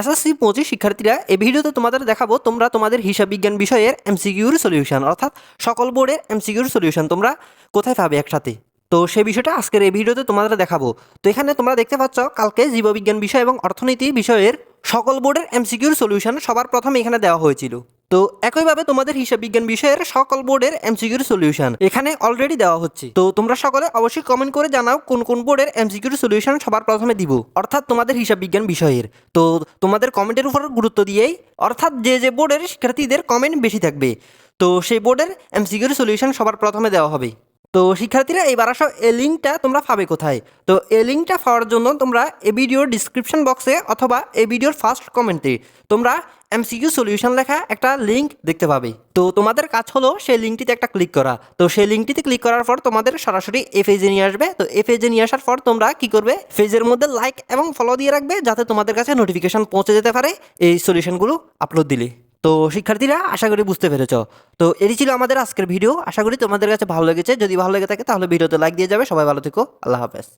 SSC পঁচিশ শিক্ষার্থীরা এই ভিডিওতে তোমাদের দেখাবো তোমরা তোমাদের হিসাব বিজ্ঞান বিষয়ের এমসিকিউর সলিউশন, অর্থাৎ সকল বোর্ডের এমসিকিউর সলিউশন তোমরা কোথায় পাবে একসাথে। তো সেই বিষয়টা আজকের এই ভিডিওতে তোমাদের দেখাবো। তো এখানে তোমরা দেখতে পাচ্ছ, কালকে জীববিজ্ঞান বিষয় এবং অর্থনীতি বিষয়ের সকল বোর্ডের এমসিকিউর সলিউশন সবার প্রথমে এখানে দেওয়া হয়েছিল। তো একইভাবে তোমাদের হিসাব বিজ্ঞান বিষয়ের সকল বোর্ডের এমসিকিউর সলিউশন এখানে অলরেডি দেওয়া হচ্ছে। তো তোমরা সকলে অবশ্যই কমেন্ট করে জানাও কোন কোন বোর্ডের এমসিকিউর সলিউশন সবার প্রথমে দিব। অর্থাৎ তোমাদের হিসাব বিজ্ঞান বিষয়ের। তো তোমাদের কমেন্টের উপর গুরুত্ব দিয়েই, অর্থাৎ যে যে বোর্ডের শিক্ষার্থীদের কমেন্ট বেশি থাকবে, তো সেই বোর্ডের এমসিকিউর সলিউশন সবার প্রথমে দেওয়া হবে। তো শিক্ষার্থীরা, এবার আসো, এই লিঙ্কটা তোমরা পাবে কোথায়? তো এই লিঙ্কটা পাওয়ার জন্য তোমরা এই ভিডিওর ডিসক্রিপশন বক্সে অথবা এই ভিডিওর ফার্স্ট কমেন্টে তোমরা এম এমসিকিউ সলিউশন লেখা একটা লিঙ্ক দেখতে পাবে। তো তোমাদের কাজ হলো সেই লিঙ্কটিতে একটা ক্লিক করা। তো সেই লিঙ্কটিতে ক্লিক করার পর তোমাদের সরাসরি এ পেজে নিয়ে আসবে। তো এ নিয়ে আসার পর তোমরা কি করবে? পেজের মধ্যে লাইক এবং ফলো দিয়ে রাখবে যাতে তোমাদের কাছে নোটিফিকেশন পৌঁছে যেতে পারে এই সলিউশনগুলো আপলোড দিলে। তো শিক্ষার্থীরা, আশা করি বুঝতে পেরেছ। তো এটি ছিল আমাদের আজকের ভিডিও। আশা করি তোমাদের কাছে ভালো লেগেছে। যদি ভালো লেগে থাকে তাহলে ভিডিওতে লাইক দিয়ে যাবে। সবাই ভালো থেকো। আল্লাহ হাফেজ।